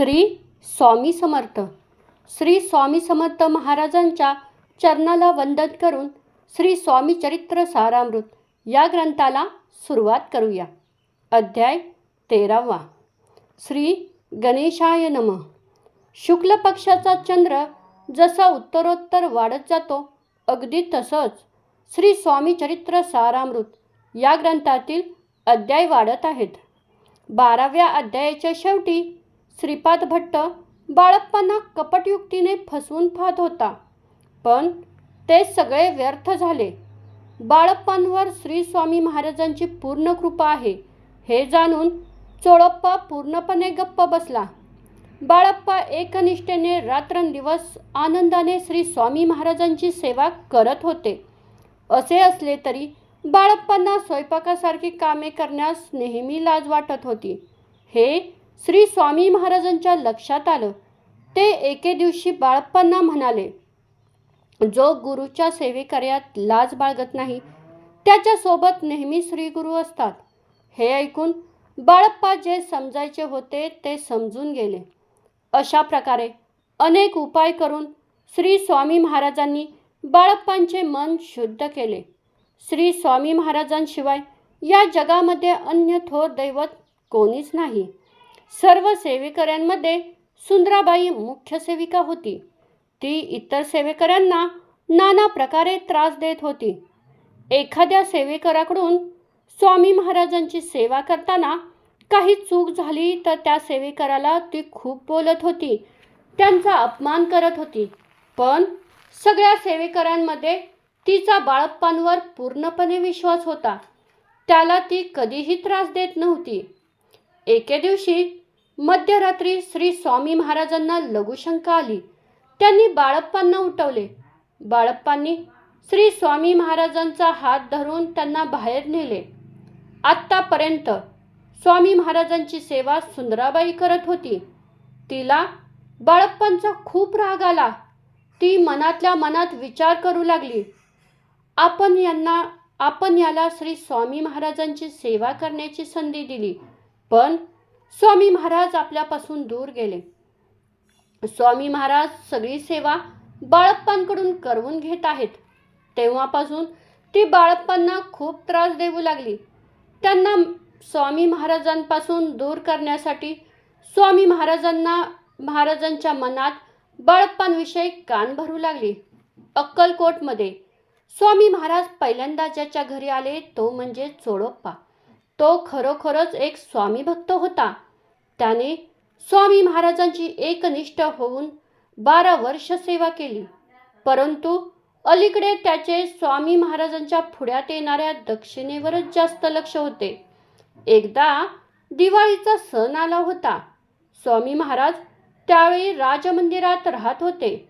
श्री स्वामी समर्थ. श्री स्वामी समर्थ महाराजांच्या चरणाला वंदन करून श्री स्वामी चरित्र सारामृत या ग्रंथाला सुरुवात करूया. अध्याय तेरावा. श्री गणेशाय नम. शुक्ल पक्षाचा चंद्र जसा उत्तरोत्तर वाढत जातो अगदी तसंच श्री स्वामी चरित्र सारामृत या ग्रंथातील अध्याय वाढत आहेत. बाराव्या अध्यायाच्या शेवटी श्रीपाद भट्ट बाळप्पांना कपटयुक्तीने फसवून पाहत होता. पण ते सगळे व्यर्थ झाले. बाळप्पांवर श्री स्वामी महाराजांची पूर्ण कृपा आहे हे जाणून चोळप्पा पूर्णपणे गप्प बसला. बाळप्पा एकनिष्ठेने रात्रंदिवस आनंदाने श्री स्वामी महाराजांची सेवा करत होते. असे असले तरी बाळप्पांना स्वयंपाकासारखी कामे करण्यास नेहमी लाज वाटत होती. हे श्री स्वामी महाराजांच्या लक्षात आलं. ते एके दिवशी बाळप्पांना म्हणाले जो गुरुच्या सेवेकार्यात लाज बाळगत नाही त्याच्यासोबत नेहमी श्री गुरु असतात हे ऐकून बाळप्पा जे समजायचे होते ते समजून गेले. अशा प्रकारे अनेक उपाय करून श्री स्वामी महाराजांनी बाळप्पांचे मन शुद्ध केले. श्री स्वामी महाराजांशिवाय या जगामध्ये अन्य थोर दैवत कोणीच नाही. सर्व सेवेकऱ्यांमध्ये सुंदराबाई मुख्य सेविका होती. ती इतर सेवेकऱ्यांना नाना प्रकारे त्रास देत होती. एखाद्या सेवेकराकडून स्वामी महाराजांची सेवा करताना काही चूक झाली तर त्या सेवेकराला ती खूप बोलत होती. त्यांचा अपमान करत होती. पण सगळ्या सेवेकरांमध्ये तिचा बाळप्पांवर पूर्णपणे विश्वास होता. त्याला ती कधीही त्रास देत नव्हती. एके दिवशी मध्यरात्री श्री स्वामी महाराजांना लघुशंका आली. त्यांनी बाळप्पांना उठवले. बाळप्पांनी श्री स्वामी महाराजांचा हात धरून त्यांना बाहेर नेले. आत्तापर्यंत स्वामी महाराजांची सेवा सुंदराबाई करत होती. तिला बाळप्पांचा खूप राग आला. ती मनातल्या मनात विचार करू लागली. आपण यांना आपण याला श्री स्वामी महाराजांची सेवा करण्याची संधी दिली. पण स्वामी महाराज आपल्यापासून दूर गेले. स्वामी महाराज सगळी सेवा बाळप्पांकडून करवून घेत आहेत. तेव्हापासून ती बाळप्पांना खूप त्रास देऊ लागली. त्यांना स्वामी महाराजांपासून दूर करण्यासाठी स्वामी महाराजांना महाराजांच्या मनात बाळप्पांविषयी कान भरू लागली. अक्कलकोटमध्ये स्वामी महाराज पहिल्यांदा ज्याच्या घरी आले तो म्हणजे चोडोप्पा तो खरोखरच एक स्वामी भक्त होता. त्याने स्वामी महाराजांची एकनिष्ठ होऊन बारा वर्ष सेवा केली. परंतु अलीकडे त्याचे स्वामी महाराजांच्या पुढ्यात येणाऱ्या दक्षिणेवरच जास्त लक्ष होते. एकदा दिवाळीचा सण आला होता. स्वामी महाराज त्यावेळी राजमंदिरात राहत होते.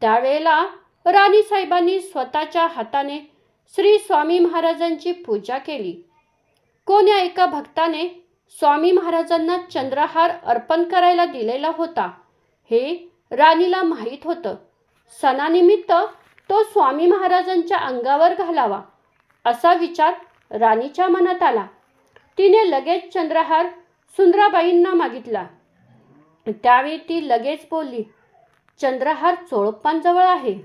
त्यावेळेला राणी साहेबांनी स्वतःच्या हाताने श्री स्वामी महाराजांची पूजा केली. कोण्या एका भक्ताने स्वामी महाराजांना चंद्रहार अर्पण करायला दिलेला होता हे राणीला माहीत होतं. सणानिमित्त तो स्वामी महाराजांच्या अंगावर घालावा असा विचार राणीच्या मनात आला. तिने लगेच चंद्रहार सुंदराबाईंना मागितला. त्यावेळी ती लगेच बोलली चंद्रहार चोळप्पांजवळ आहे.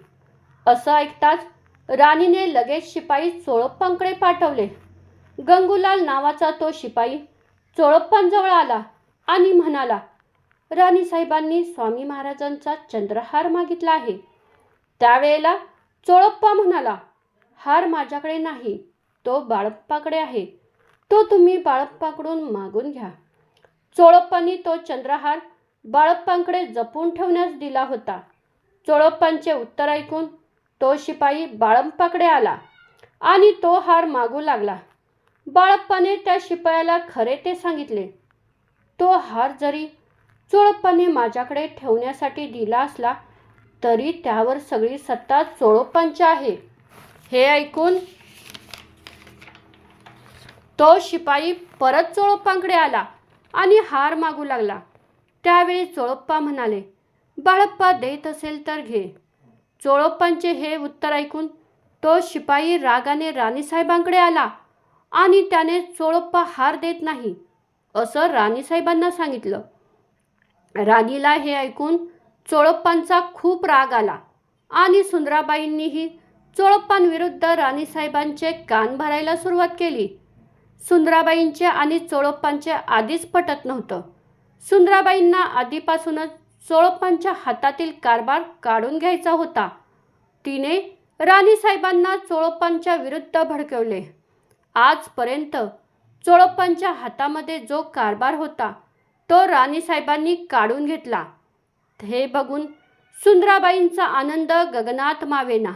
असं ऐकताच राणीने लगेच शिपाई चोळप्पांकडे पाठवले. गंगूलाल नावाचा तो शिपाई चोळप्पांजवळ आला आणि म्हणाला राणीसाहेबांनी स्वामी महाराजांचा चंद्रहार मागितला आहे. त्यावेळेला चोळप्पा म्हणाला हार माझ्याकडे नाही तो बाळप्पाकडे आहे. तो तुम्ही बाळप्पाकडून मागून घ्या. चोळप्पांनी तो चंद्रहार बाळप्पांकडे जपून ठेवण्यास दिला होता. चोळप्पांचे उत्तर ऐकून तो शिपाई बाळप्पाकडे आला आणि तो हार मागू लागला. बाळप्पाने त्या शिपायाला खरे ते सांगितले. तो हार जरी चोळप्पाने माझ्याकडे ठेवण्यासाठी दिला असला तरी त्यावर सगळी सत्ता चोळप्पांची आहे. हे ऐकून तो शिपाई परत चोळप्पांकडे आला आणि हार मागू लागला. त्यावेळी चोळप्पा म्हणाले बाळप्पा देत असेल तर घे. चोळप्पांचे हे उत्तर ऐकून तो शिपाई रागाने राणीसाहेबांकडे आला. आणि त्याने चोळप्पा हार देत नाही असं राणीसाहेबांना सांगितलं. राणीला हे ऐकून चोळप्पांचा खूप राग आला आणि सुंदराबाईंनीही चोळप्पांविरुद्ध राणीसाहेबांचे कान भरायला सुरुवात केली. सुंदराबाईंचे आणि चोळप्पांचे आधीच पटत नव्हतं. सुंदराबाईंना आधीपासूनच चोळप्पांच्या हातातील कारभार काढून घ्यायचा होता. तिने राणीसाहेबांना चोळप्पांच्या विरुद्ध भडकवले. आजपर्यंत चोळप्पांच्या हातामध्ये जो कारभार होता तो राणीसाहेबांनी काढून घेतला. हे बघून सुंदराबाईंचा आनंद गगनात मावेना.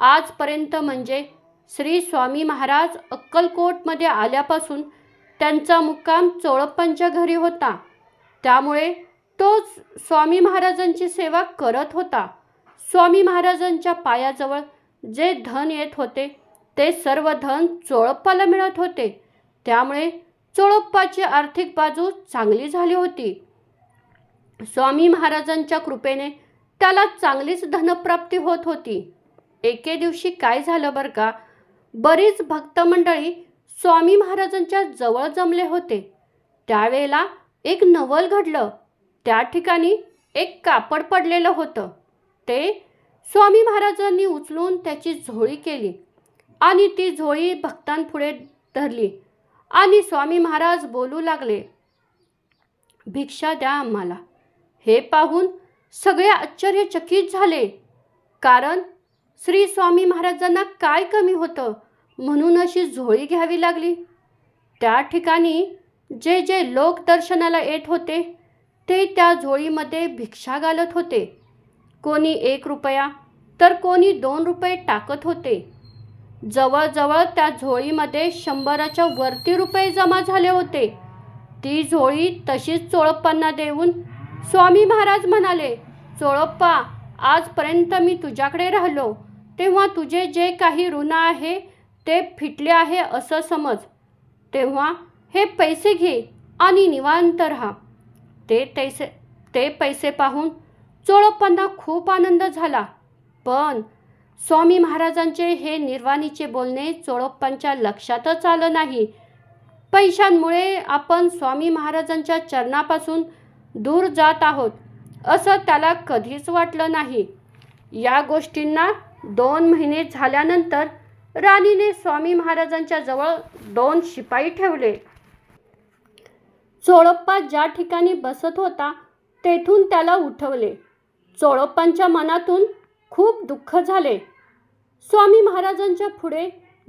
आजपर्यंत म्हणजे श्री स्वामी महाराज अक्कलकोटमध्ये आल्यापासून त्यांचा मुक्काम चोळप्पांच्या घरी होता. त्यामुळे तो स्वामी महाराजांची सेवा करत होता. स्वामी महाराजांच्या पायाजवळ जे धन येत होते ते सर्व धन चोळप्पाला मिळत होते. त्यामुळे चोळप्पाची आर्थिक बाजू चांगली झाली होती. स्वामी महाराजांच्या कृपेने त्याला चांगलीच धनप्राप्ती होत होती. एके दिवशी काय झालं बरं का? बरीच भक्तमंडळी स्वामी महाराजांच्या जवळ जमले होते. त्यावेळेला एक नवल घडलं. त्या ठिकाणी एक कापड पडलेलं होतं. ते स्वामी महाराजांनी उचलून त्याची झोळी केली. आणि ती झोळी भक्तांपुढे धरली. आणि स्वामी महाराज बोलू लागले भिक्षा द्या आम्हाला. हे पाहून सगळे आश्चर्यचकित झाले. कारण श्री स्वामी महाराजांना काय कमी होतं? म्हणून अशी झोळी घ्यावी लागली. त्या ठिकाणी जे जे लोक दर्शनाला येत होते ते त्या झोळीमध्ये भिक्षा घालत होते. कोणी एक रुपया तर कोणी दोन रुपये टाकत होते. जवळजवळ त्या झोळीमध्ये शंभराच्या वरती रुपये जमा झाले होते. ती झोळी तशीच चोळप्पांना देऊन स्वामी महाराज म्हणाले चोळप्पा आजपर्यंत मी तुझ्याकडे राहिलो. तेव्हा तुझे जे काही ऋण आहे ते फिटले आहे असं समज. तेव्हा हे पैसे घे आणि निवांत राहा. ते तैसे ते पैसे पाहून चोळप्पांना खूप आनंद झाला. पण स्वामी महाराजांचे हे निर्वाणीचे बोलणे चोळप्पांच्या लक्षातच आलं नाही. पैशांमुळे आपण स्वामी महाराजांच्या चरणापासून दूर जात आहोत असं त्याला कधीच वाटलं नाही. या गोष्टींना दोन महिने झाल्यानंतर राणीने स्वामी महाराजांच्या जवळ दोन शिपाई ठेवले. चोळप्पा ज्या ठिकाणी बसत होता तेथून त्याला उठवले. चोळप्पांच्या मनातून खूप दुःख झाले. स्वामी महाराजांच्या पुढे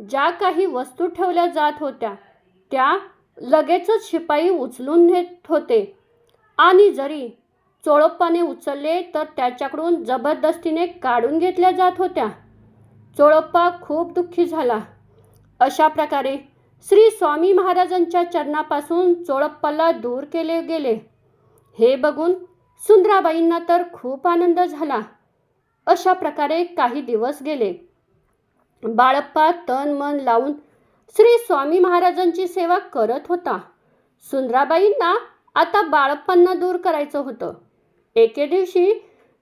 ज्या काही वस्तू ठेवल्या जात होत्या त्या लगेचच शिपाई उचलून नेत होते. आणि जरी चोळप्पाने उचलले तर त्याच्याकडून जबरदस्तीने काढून घेतल्या जात होत्या. चोळप्पा खूप दुःखी झाला. अशा प्रकारे श्री स्वामी महाराजांच्या चरणापासून चोळप्पाला दूर केले गेले. हे बघून सुंदराबाईंना तर खूप आनंद झाला. अशा प्रकारे काही दिवस गेले. बाळप्पा तन मन लावून श्री स्वामी महाराजांची सेवा करत होता. सुंदराबाईंना आता बाळप्पांना दूर करायचं होतं. एके दिवशी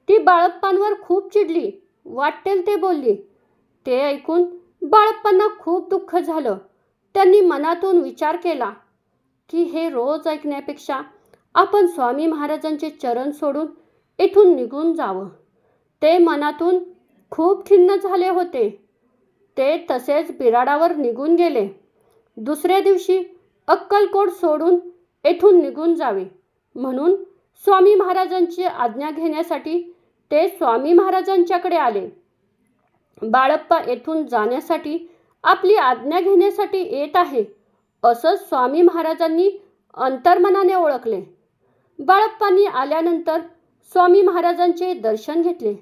ती बाळप्पांवर खूप चिडली. वाटेल ते बोलली. ते ऐकून बाळप्पांना खूप दुःख झालं. त्यांनी मनातून विचार केला की हे रोज ऐकण्यापेक्षा आपण स्वामी महाराजांचे चरण सोडून इथून निघून जावं. ते मनातून खूप खिन्न झाले होते. ते तसेच बिराडावर निघून गेले. दुसऱ्या दिवशी अक्कलकोट सोडून येथून निघून जावे. म्हणून स्वामी महाराजांची आज्ञा घेण्यासाठी ते स्वामी महाराजांच्याकडे आले. बाळप्पा येथून जाण्यासाठी आपली आज्ञा घेण्यासाठी येत आहे असं स्वामी महाराजांनी अंतर्मनाने ओळखले. बाळप्पांनी आल्यानंतर स्वामी महाराजांचे दर्शन घेतले.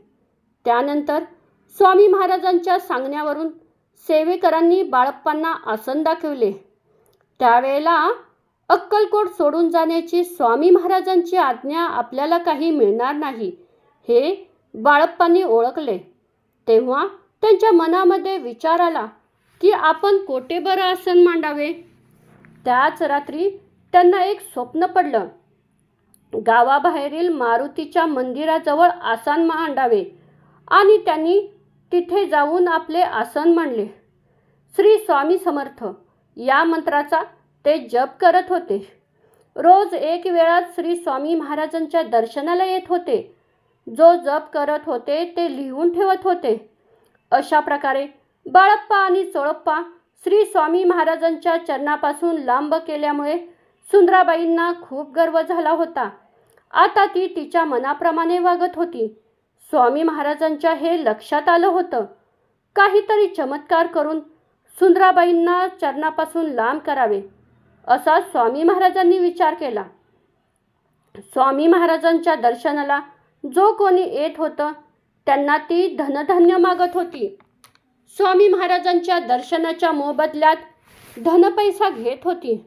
त्यानंतर स्वामी महाराजांच्या सांगण्यावरून सेवेकरांनी बाळप्पांना आसन दाखवले. त्यावेळेला अक्कलकोट सोडून जाण्याची स्वामी महाराजांची आज्ञा आपल्याला काही मिळणार नाही हे बाळप्पांनी ओळखले. तेव्हा त्यांच्या मनामध्ये विचार आला की आपण कोठे बरं आसन मांडावे? त्याच रात्री त्यांना एक स्वप्न पडलं. गावाबाहेरील मारुतीच्या मंदिराजवळ आसन मांडावे आणि त्यांनी तिथे जाऊन आपले आसन मांडले. श्री स्वामी समर्थ या मंत्राचा ते जप करत होते. रोज एक वेळात श्री स्वामी महाराजांच्या दर्शनाला येत होते. जो जप करत होते ते लिहून ठेवत होते. अशा प्रकारे बाळप्पा आणि चोळप्पा श्री स्वामी महाराजांच्या चरणापासून लांब केल्यामुळे सुंदराबाईंना खूप गर्व झाला होता. आता ती तिच्या मनाप्रमाणे वागत होती. स्वामी महाराजांच्या हे लक्षात आलं होतं. काहीतरी चमत्कार करून सुंदराबाईंना चरणापासून लांब करावे असा स्वामी महाराजांनी विचार केला. स्वामी महाराजांच्या दर्शनाला जो कोणी येत होतं त्यांना ती धनधान्य मागत होती. स्वामी महाराजांच्या दर्शनाच्या मोबदल्यात धनपैसा घेत होती.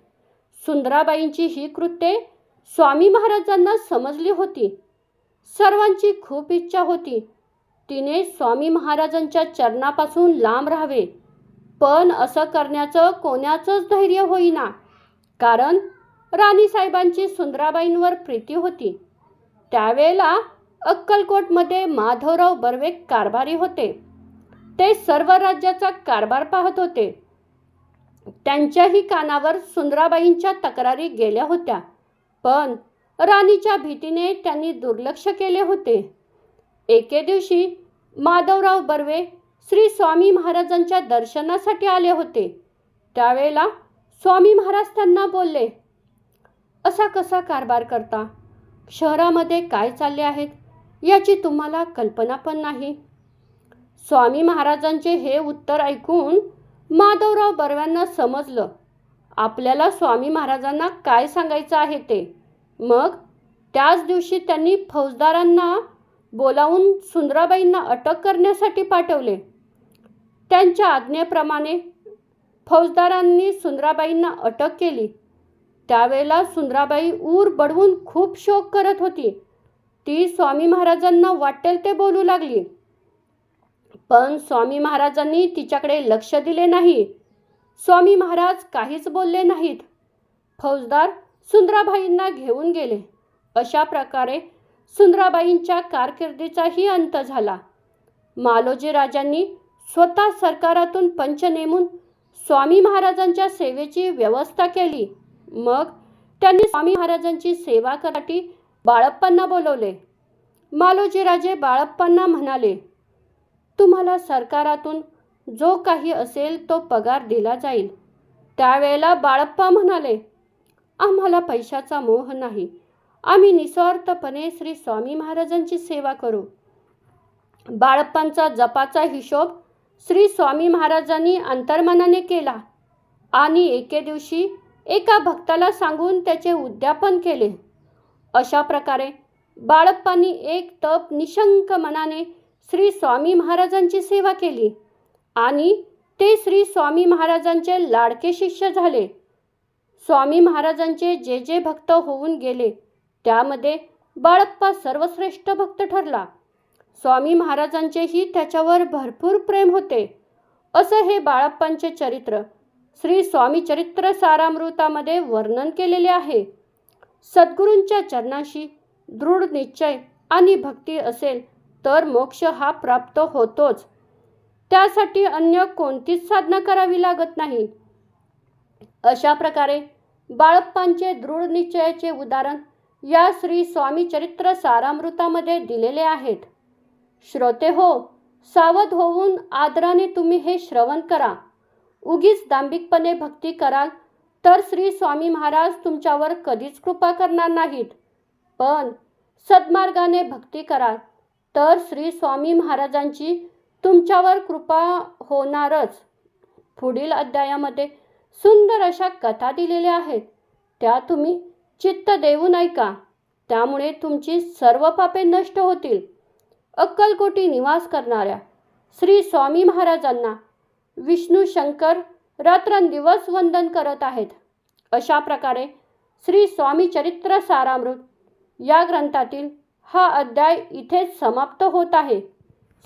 सुंदराबाईंची ही कृत्ये स्वामी महाराजांना समजली होती. सर्वांची खूप इच्छा होती. तिने स्वामी महाराजांच्या चरणापासून लांब राहावे. पण असं करण्याचं कोणाचंच धैर्य होईना. कारण राणीसाहेबांची सुंदराबाईंवर प्रीती होती. त्यावेळेला अक्कलकोटमध्ये माधवराव बर्वे कारभारी होते. ते सर्व राज्याचा कारभार पाहत होते. त्यांच्याही कानावर सुंदराबाईंच्या तक्रारी गेल्या होत्या. पण राणीच्या भीतीने त्यांनी दुर्लक्ष केले होते. एके दिवशी माधवराव बर्वे श्री स्वामी महाराजांच्या दर्शनासाठी आले होते. त्यावेळेला स्वामी महाराज त्यांना बोलले असा कसा कारभार करता? शहरामध्ये काय चालले आहेत? याची तुम्हाला कल्पना पण नाही. स्वामी महाराजांचे हे उत्तर ऐकून माधवराव बर्व्यांना समजलं आपल्याला स्वामी महाराजांना काय सांगायचं आहे ते? मग त्याच दिवशी त्यांनी फौजदारांना बोलावून सुंदराबाईंना अटक करण्यासाठी पाठवले. त्यांच्या आज्ञेप्रमाणे फौजदारांनी सुंदराबाईंना अटक केली. त्यावेळेला सुंदराबाई ऊर बडवून खूप शोक करत होती. ती स्वामी महाराजांना वाटेल ते बोलू लागली. पण स्वामी महाराजांनी तिच्याकडे लक्ष दिले नाही. स्वामी महाराज काहीच बोलले नाहीत. फौजदार सुंदराबाईंना घेऊन गेले. अशा प्रकारे सुंदराबाईंच्या कारकिर्दीचाही अंत झाला. मालोजी राजांनी स्वतः सरकारातून पंच नेमून स्वामी महाराजांच्या सेवेची व्यवस्था केली. मग त्यांनी स्वामी महाराजांची सेवा कराटी बाळप्पांना बोलवले. मालोजी राजे बाळप्पांना म्हणाले तुम्हाला सरकारातून जो काही असेल तो पगार दिला जाईल. त्यावेळेला बाळप्पा म्हणाले आम्हाला पैशाचा मोह नाही. आम्ही निस्वार्थपणे श्री स्वामी महाराजांची सेवा करू. बाळप्पांचा जपाचा हिशोब श्री स्वामी महाराजांनी अंतर्मनाने केला आणि एके दिवशी एका भक्ताला सांगून त्याचे उद्यापन केले. अशा प्रकारे बाळप्पांनी एक तप निशंक मनाने श्री स्वामी महाराजांची सेवा केली आणि ते श्री स्वामी महाराजांचे लाडके शिष्य झाले. स्वामी महाराजांचे जे जे भक्त होऊन गेले त्यामध्ये बाळप्पा सर्वश्रेष्ठ भक्त ठरला. स्वामी महाराजांचेही त्याच्यावर भरपूर प्रेम होते. असं हे बाळप्पांचे चरित्र श्री स्वामी चरित्र सारामृतामध्ये वर्णन केलेले आहे. सद्गुरूंच्या चरणाशी दृढ निश्चय आणि भक्ती असेल तर मोक्ष हा प्राप्त होतोच. त्यासाठी अन्य कोणतीच साधना करावी लागत नाही. अशा प्रकारे बाळप्पांचे दृढ निश्चयाचे उदाहरण या श्री स्वामी चरित्र सारामृतामध्ये दिलेले आहेत. श्रोते हो सावध होऊन आदराने तुम्ही हे श्रवण करा. उगीच दांभिकपणे भक्ती कराल तर श्री स्वामी महाराज तुमच्यावर कधीच कृपा करणार नाहीत. पण सद्मार्गाने भक्ती कराल तर श्री स्वामी महाराजांची तुमच्यावर कृपा होणारच. पुढील अध्यायामध्ये सुंदर अशा कथा दिलेल्या आहेत. त्या तुम्ही चित्त देऊन ऐका. त्यामुळे तुमची सर्व पापे नष्ट होतील. अक्कलकोटी निवास करणाऱ्या श्री स्वामी महाराजांना विष्णू शंकर रात्रंदिवस वंदन करत आहेत. अशा प्रकारे श्री स्वामी चरित्र सारामृत या ग्रंथातील हा अध्याय इथे समाप्त होत आहे.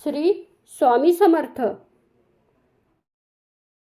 श्री स्वामी समर्थ.